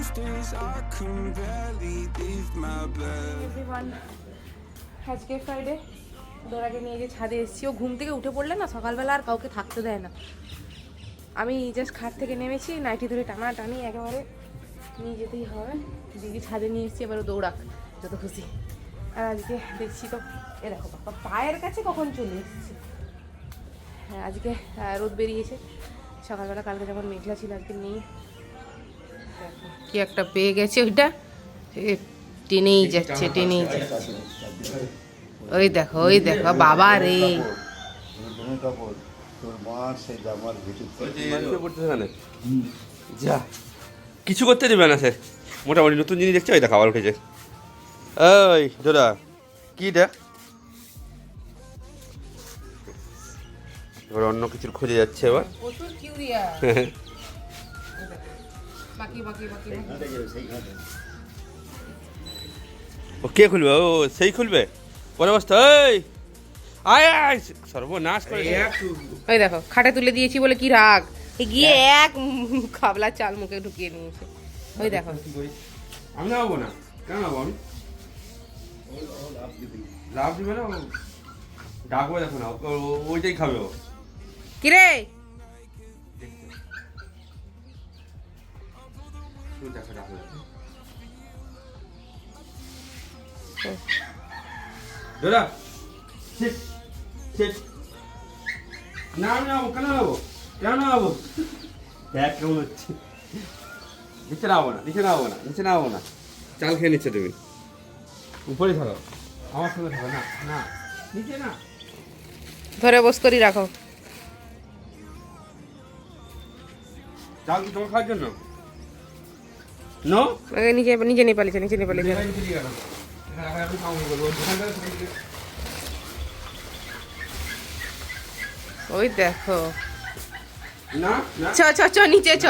Most days I can barely leave my bed. আজকে Friday ডোরাকে নিয়ে যে ছাদে এসেছি, ও ঘুম থেকে উঠে পড়লে না সকালবেলা আর কাউকে থাকতে দেয় না। আমি জাস্ট খাট থেকে নেমেছি, নাইটি ধরে টানা টানি একেবারে। নিয়ে যেতেই হবে। দিদি ছাদে নিয়ে এসেছি, এবার দৌড়াক, যত খুশি। আর আজকে দেখছি তো, এ দেখো বাবা, পায়ের কাছে কখন চলে এসেছে। হ্যাঁ আজকে রোদ বেরিয়েছে। সকালবেলা কালকে যখন মেঘলা ছিল, আজকে নেই। কি একটা পেয়ে গেছে ওইটা? টেনেই যাচ্ছে টেনেই যাচ্ছে। ওই দেখো ওই দেখো বাবা রে। যা কিছু করতে দেবে না স্যার মোটামুটি নতুন জিনিস দেখছে ওই দেখা আবার উঠেছে। ওই দাদা কি দেখ এবার অন্য কিছুর খুঁজে যাচ্ছে এবার। ও কে খুলবে? ও সেই খুলবে? পরে বসতে আয় আয় সর্বনাশ করে ওই দেখো খাটে তুলে দিয়েছি বলে কি রাগ? গিয়ে এক খাবলা চাল মুখে ঢুকিয়ে নিয়েছে ওই দেখো। আমি নামাবো না। কেন নামাবো আমি? লাভ দিবে না ডাকবো দেখো না ওইটাই খাবে ও। কিরে? ডাকবো দেখো। দাদা sit, sit. না আমি নামাবো কেন নামাবো কেন নামাবো দেখ কেমন হচ্ছে। নিচে নামাবো না নিচে নামাবো না নিচে নামাবো না। চাল খেয়ে নিচ্ছে তুমি। উপরে থাকো। আমার সঙ্গে থাকো না না। নিচে না। ধরে বস করি রাখো। চাল কি তোমার খাওয়ার জন্য? নো নিচে নিচে নিয়ে নিচে দিয়ে- ওই দেখো। চ চ চ নিচে চ।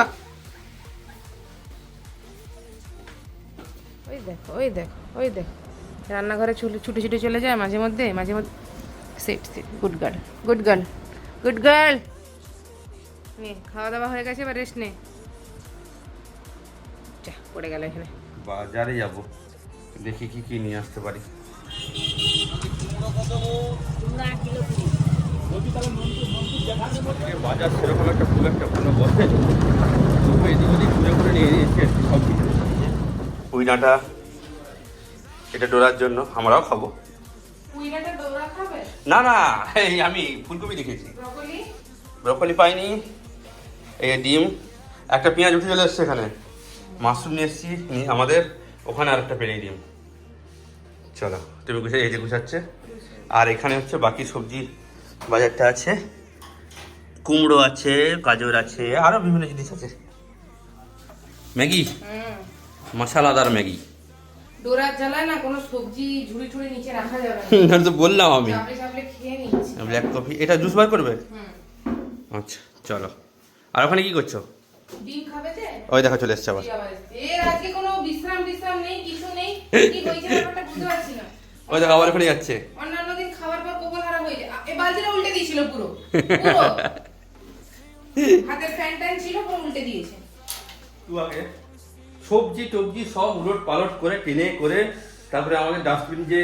ওই দেখো ওই দেখো ওই দেখো। রান্নাঘরে ছুটে ছুটে ছুটে চলে যায় মাঝে মধ্যে মাঝে মধ্যে set set good girl good girl good girl নে খাওয়া দাওয়া হয়ে গেছে এবার রেস্ট নে। যা পড়ে গেল এখানে। বাজারে যাব। দেখি কি কি নিয়ে আসতে পারি। বাজার সেরকম একটা খুব একটা ভালো বসে তবু এদিক ওদিক ঘুরে ঘুরে নিয়ে নিয়েছি আর কি সব কিছু। পুঁই ডাঁটা এটা ডোরার জন্য আমরাও খাব। কুইনাটা না না এই আমি ফুলকপি দেখেছি। ব্রকলি? ব্রকলি পাইনি এই ডিম একটা পেঁয়াজ উঠে চলে এসছে এখানে। মাশরুম নিয়ে এসেছি নি- আমাদের ওখানে আর একটা পেরিয়ে ডিম চলো তুমি গুছে এই যে গুছাচ্ছে। আর এখানে হচ্ছে বাকি সবজি বাজারটা আছে। কুমড়ো আছে গাজর আছে আরও বিভিন্ন জিনিস আছে। ম্যাগি? মশালাদার ম্যাগি। ডোরার জ্বালায় না কোনো সবজি ঝুড়ি ঝুড়ি নিচে রাখা যাবে না। না তো বললাম আমি। ব্ল্যাক কফি এটা জুস বার করবে? আচ্ছা চলো। আর ওখানে কি করছ? ডিম খাবে যে? ওই দেখা চলে এসছে আবার। এর আজকে কোনো বিশ্রাম বিশ্রাম নেই কিছু নেই। কি হয়েছে ব্যাপারটা বুঝতে পারছি না। ওই দেখা আবার ওখানে যাচ্ছে। অন্যান্য দিন খাবার পর কবল হারা হয়ে যায়। এ বালতিটা উল্টে দিয়েছিল পুরো। পুরো। হাতের ফ্যান ট্যান ছিল পুরো উল্টে দিয়েছে। আগে সবজি টবজি সব উলট পালট করে টেনে করে তারপরে আমাদের ডাস্টবিন যে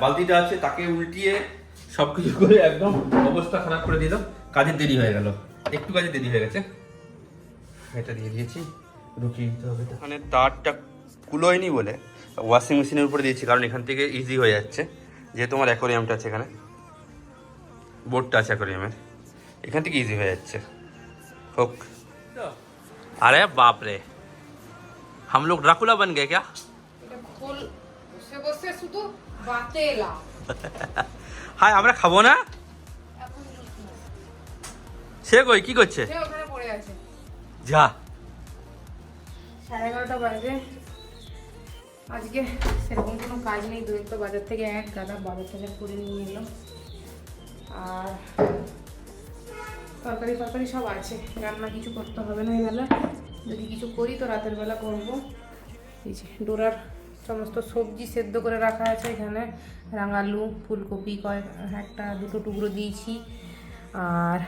বালতিটা আছে তাকে উল্টিয়ে সব কিছু করে একদম অবস্থা খারাপ করে দিল। কাজের দেরি হয়ে গেল। একটু কাজে দেরি হয়ে গেছে। এটা দিয়ে দিয়েছি ঢুকিয়ে দিতে হবে ওখানে তারটা কুলোয়নি বলে ওয়াশিং মেশিনের উপরে দিয়েছি কারণ এখান থেকে ইজি হয়ে যাচ্ছে যেহেতু আমার অ্যাকোরিয়ামটা আছে এখানে বোর্ডটা আছে অ্যাকোরিয়ামের এখান থেকে ইজি হয়ে যাচ্ছে হোক अरे बाप रे हम लोग ड्राकुला बन गए क्या এটা খোল বসে বসে শুধু বাতেলা হাই আমরা খাবো না এখন সে কই কি করছে সে ওখানে পড়ে আছে যা। সাড়ে এগারোটা বাজে। আজকে সেরকম কোনো কাজ নেই দু একটা বাজার থেকে এক গাদা বাজার টাজার করে নিয়ে এলাম আর তরকারি ফরকারি সব আছে, রান্না কিছু করতে হবে না এই বেলা যদি কিছু করি তো রাতের বেলা করব। এই যে ডোরার সমস্ত সবজি সেদ্ধ করে রাখা আছে এখানে। রাঙালু, ফুলকপি কয়েক একটা, দুটো টুকরো দিয়েছি। আর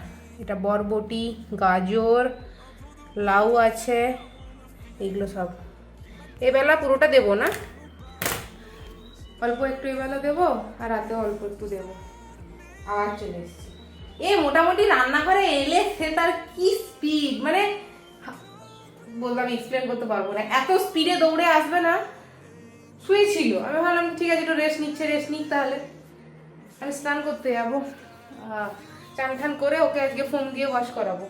এটা বরবটি, গাজর লাউ আছে, এগুলো সব। এবেলা পুরোটা দেবো না? অল্প একটু এবেলা দেবো আর রাতে অল্প একটু দেবো। আবার চলে এসেছি। এ, মোটামুটি রান্নাঘরে এলে সে তার কি স্পিড মানে বললাম এক্সপ্লেন করতে পারব না। এত স্পিডে দৌড়ে আসবে না। শুয়েছিল আমি ভাবলাম, ঠিক আছে, একটু রেস্ট নিচ্ছে রেস্ট নিক তাহলে। আমি স্নান করতে যাব। চান ঠান করে ওকে আজকে ফোন দিয়ে ওয়াশ করাবো।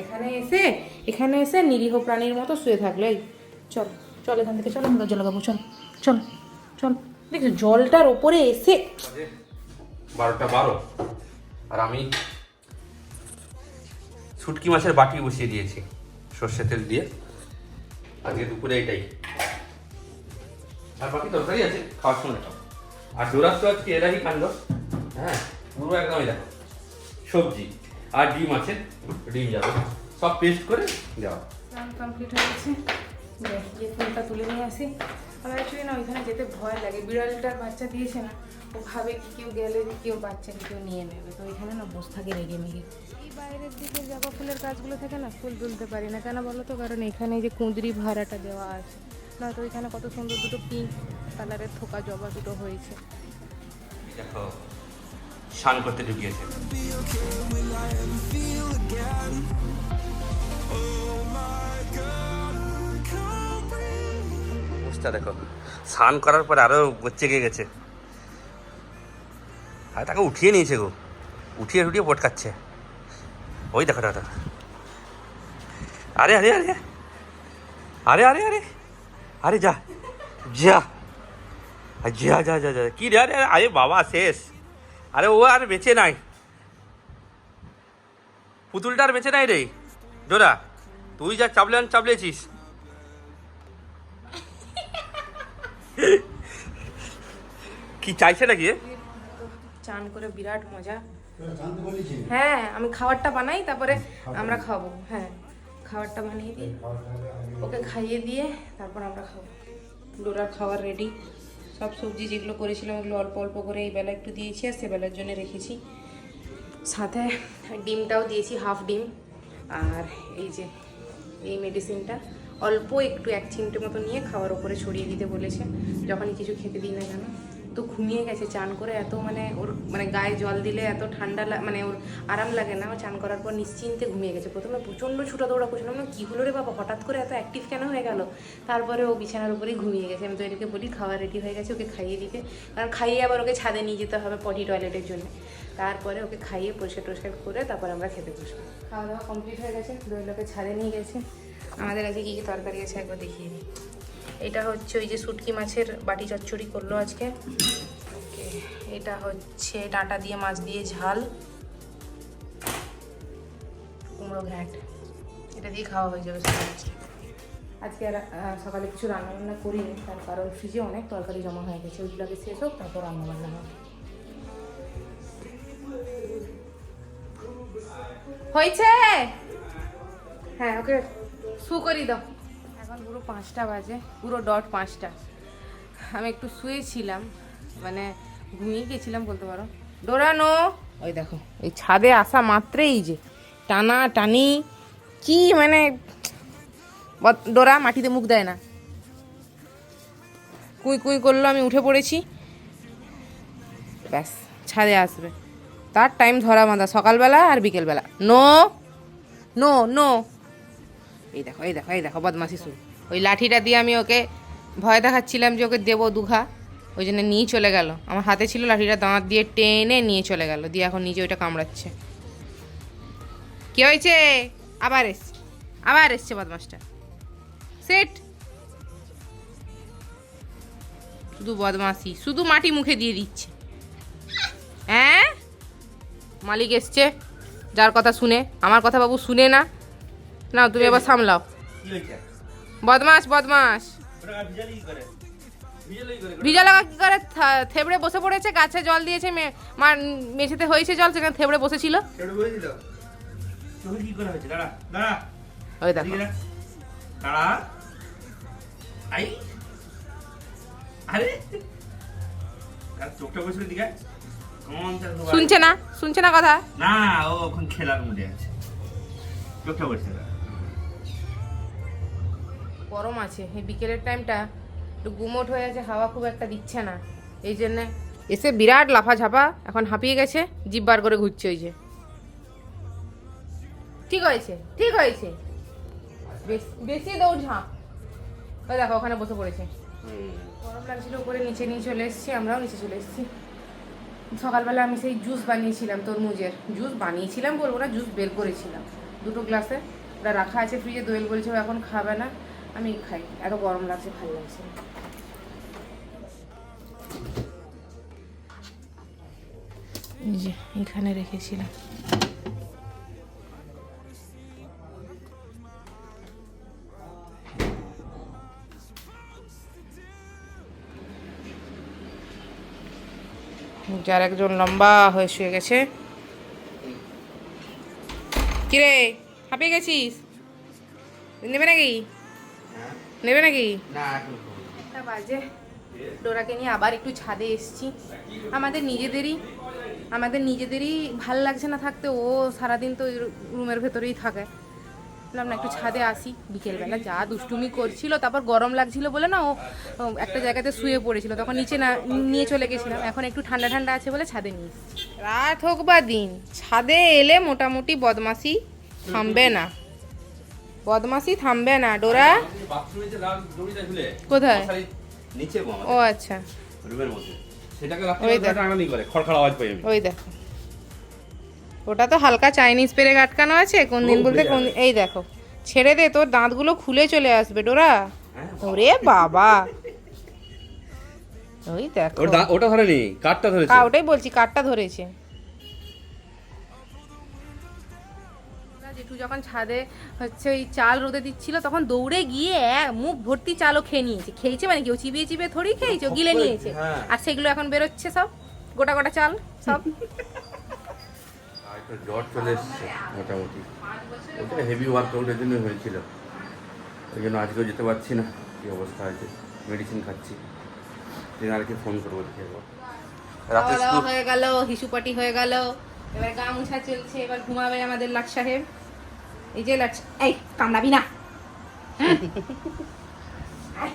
এখানে এসে এখানে এসে নিরীহ প্রাণীর মতো শুয়ে থাকল। চল চল এখান থেকে, চল আমরা জল লাগাবো চল চল চল। দেখছ, জলটার ওপরে এসে বারোটা বারো। আর আমি শুটকি মাছের বাটি বসিয়ে দিয়েছি, সর্ষে তেল দিয়ে। আজকে দুপুরে এটাই। আর বাকি তরকারি আছে, খাওয়ার সময় আর ডোরাস তো আজকে এরাই কাণ্ড হ্যাঁ পুরো একদমই দেখো, সবজি। আর ডিম আছে ডিম যাবে। সব পেস্ট করে দেওয়া। কমপ্লিট হয়ে গেছে। দেখ, গিয়ে তুলে নিয়ে আসি। আমার অ্যাকচুয়ালি না ওইখানে যেতে ভয় লাগে। বিড়ালটার বাচ্চা দিয়েছে না। ও ভাবে কি কেউ গেলে কেউ বাচ্চাকে কেউ নিয়ে নেবে। তো ওইখানে না বসে থাকে রেগে মেগে। এই বাইরের দিকে জবা ফুলের গাছগুলো থেকে না ফুল তুলতে পারি না। কেন বলো তো? কারণ এখানে যে কুঁদরি ভাড়াটা দেওয়া আছে। না তো ওইখানে কত সুন্দর দুটো পিঙ্ক কালারের থোকা জবা দুটো হয়েছে। দেখো স্নান করতে ঢুকিয়েছে। দেখো। স্নান করার পর আরও চেকে গেছে। আর তাকে উঠিয়ে নিয়েছে গো। উঠিয়ে উঠিয়ে পটকাচ্ছে। ওই দেখো দাদা আরে আরে আরে। আরে আরে আরে। আরে যা যা। যা যা যা যা। কি রে আরে আরে, বাবা, শেষ। আরে ও আর বেঁচে নাই। পুতুলটা আর বেঁচে নাই রে। ডোরা তুই যা চাবলে চাবলেছিস কি চাইছে নাকি? চান করে বিরাট মজা। হ্যাঁ আমি খাবারটা বানাই, তারপরে আমরা খাব। হ্যাঁ খাবারটা বানিয়ে দিই। ওকে খাইয়ে দিয়ে তারপর আমরা খাব। ডোরার খাবার রেডি সব সবজি যেগুলো করেছিলাম ওগুলো অল্প অল্প করে এই বেলা একটু দিয়েছি আর সেবেলার জন্য রেখেছি। সাথে ডিমটাও দিয়েছি, হাফ ডিম। আর এই যে এই মেডিসিনটা অল্প একটু এক চিমটে মতো নিয়ে খাওয়ার ওপরে ছড়িয়ে দিতে বলেছে, যখনই কিছু খেতে দিই না কেন। তো ঘুমিয়ে গেছে, চান করে এত মানে ওর মানে গায়ে জল দিলে এত ঠান্ডা মানে ওর আরাম লাগে না। ও চান করার পর নিশ্চিন্তে ঘুমিয়ে গেছে। প্রথমে প্রচণ্ড ছুটা দৌড়া করছিলাম না কী হলো রে বাবা? হঠাৎ করে এত অ্যাক্টিভ কেন হয়ে গেল? তারপরে ও বিছানার উপরেই ঘুমিয়ে গেছে। আমি তো এটাকে বলি খাওয়া রেডি হয়ে গেছে, ওকে খাইয়ে দিতে। কারণ খাইয়ে আবার ওকে ছাদে নিয়ে যেতে হবে পটি টয়লেটের জন্য। তারপরে ওকে খাইয়ে পরিষ্কার টরিষ্কার করে তারপর আমরা খেতে বসবো খাওয়া দাওয়া কমপ্লিট হয়ে গেছে। দইলোকে ছাদে নিয়ে গেছে। আমাদের কাছে কী কী তরকারি আছে একবার দেখিয়ে দিই। এটা হচ্ছে ওই যে শুটকি মাছের বাটি চচ্চড়ি করল আজকে। এটা হচ্ছে ডাঁটা দিয়ে মাছ দিয়ে ঝাল। কুমড়ো ঘ্যাট। এটা দিয়ে খাওয়া হয়ে যাবে আজকে। আর সকালে কিছু রান্না বান্না করিনি, তার কারণ ফ্রিজে অনেক তরকারি জমা হয়ে গেছে, ওইগুলোকে শেষ হোক, তারপর রান্না বান্না হয়েছে? হ্যাঁ ওকে, শু করি দাও। পুরো পাঁচটা বাজে, পুরো ডট পাঁচটা। আমি একটু শুয়েছিলাম মানে ঘুমিয়ে গেছিলাম বলতে পারো। ডোরানো! ওই দেখো, এই ছাদে আসা মাত্রেই যে টানা টানি, কি মানে ডোরা মাটিতে মুখ দেয় না। কুই কুই করল, আমি উঠে পড়েছি। ব্যাস, ছাদে আসবে। তার টাইম ধরা বাঁধা, সকালবেলা আর বিকেলবেলা। No no no. এই দেখো এই দেখো এই দেখো বদমাসি শুরু। ওই লাঠিটা দিয়ে আমি ওকে ভয় দেখাচ্ছিলাম যে ওকে দেবো দুঘা। ওই জন্য নিয়ে চলে গেল। আমার হাতে ছিল লাঠিটা, দাঁত দিয়ে টেনে নিয়ে চলে গেল। দিয়ে এখন নিজে ওইটা কামড়াচ্ছে। কি হয়েছে? আবার এসছে। আবার এসছে বদমাসটা। সেট। শুধু বদমাসি, শুধু মাটি মুখে দিয়ে দিচ্ছে। হ্যাঁ? মালিক এসছে। যার কথা শুনে। আমার কথা বাবু শুনে না। না তুমি এবার সামলাও। বদমাস বদমাস ভিজা লাগা কি করে? থেবড়ে বসে পড়েছে গাছে জল দিয়েছে মে- মেঝেতে হয়েছে জল সেখানে থেবড়ে বসেছিল। ওই দেখো। তোমার? শুনছে না শুনছে না কথা? না ও এখন খেলার মুডে আছে। চোখটা বসে। গরম আছে। এই বিকেলের টাইমটা একটু গুমোট হয়ে আছে, হাওয়া খুব একটা দিচ্ছে না। এই জন্যে এসে বিরাট লাফা ঝাপা এখন হাঁপিয়ে গেছে, জিভ বার করে ঘুরছে ওই যে। ঠিক হয়েছে ঠিক হয়েছে। বেশি দৌড় ঝাঁপ। ওই দেখো, ওখানে বসে পড়েছে। গরম লাগছিল, উপরে নিচে নিয়ে চলে এসেছি, আমরাও নিচে চলে এসেছি। সকালবেলা আমি সেই জুস বানিয়েছিলাম, তরমুজের। জুস বানিয়েছিলাম বলব না জুস বের করেছিলাম। দুটো গ্লাসে ওটা রাখা আছে ফ্রিজে দোয়েল বলছে এখন খাবে না। আমি খাই, এত গরম লাগছে, ভালো লাগছে এখানে রেখেছিলাম। যার একজন লম্বা হয়ে শুয়ে গেছে। কিরে, হাঁপিয়ে গেছিস? নেবে নাকি? নেবে নাকি? একটা বাজে। ডোরাকে নিয়ে আবার একটু ছাদে এসছি। আমাদের নিজেদেরই আমাদের নিজেদেরই ভালো লাগছে না থাকতে। ও সারাদিন তো রুমের ভেতরেই থাকে। বললাম না একটু ছাদে আসি। বিকেলবেলা যা দুষ্টুমি করছিল তারপর গরম লাগছিল বলে না ও ও একটা জায়গাতে শুয়ে পড়েছিল। তখন নিচে না নিয়ে চলে গেছিলাম। এখন একটু ঠান্ডা ঠান্ডা আছে বলে ছাদে নিয়ে এসেছি। রাত হোক বা দিন ছাদে এলে মোটামুটি বদমাসি থামবে না। বদমাসি থামবে না ডোরা। কোথায়? নিচে ও আচ্ছা। রুমের মধ্যে। সেটাকে ওই দেখ। টানানি করে খড়খড় আওয়াজ পাই ওই দেখো। ওটা তো হালকা চাইনিজ পেরে আটকানো আছে কোন দিন বলতে কোন এই দেখো ছেড়ে দে তোর দাঁতগুলো খুলে চলে আসবে ডোরা। হ্যাঁ। ওরে বাবা। ওই দেখো। ওটা ওটা ধরেনি কাঠটা ধরেছে। ওটাই বলছি কাঠটা ধরেছে। জেঠু যখন ছাদে হচ্ছে ওই চাল রোদে দিচ্ছিল তখন দৌড়ে গিয়ে মুখ ভর্তি চালও খেয়ে নিয়েছে। খেয়েছে মানে কি? ও চিবিয়ে চিবিয়ে থড়ি খেয়েছে গিলে নিয়েছে। হ্যাঁ। আর সেগুলো এখন বেরোচ্ছে সব? গোটা গোটা চাল? সব? জ্বর চলে এসছে মোটামুটি। ওটা হেভি ওয়ার্কআউটের জন্য হয়েছিল। ওই জন্য আজকেও যেতে পারছি না। কী অবস্থা আছে মেডিসিন খাচ্ছি। ট্রেনারকে ফোন করব দেখে রাতে হয়ে গেল হিসুপাটি হয়ে গেল। এবার গা মুছা চলছে এবার ঘুমাবে আমাদের লাট সাহেব এই যে এই কামড়াবি না। হ্যাঁ? এই,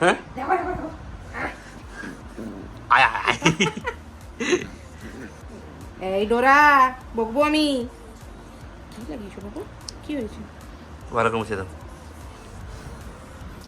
হ্যাঁ? ডোরা বকবো আমি। কি লাগিয়েছো বাবু কি হয়েছে? ভালো করে মুছে দাও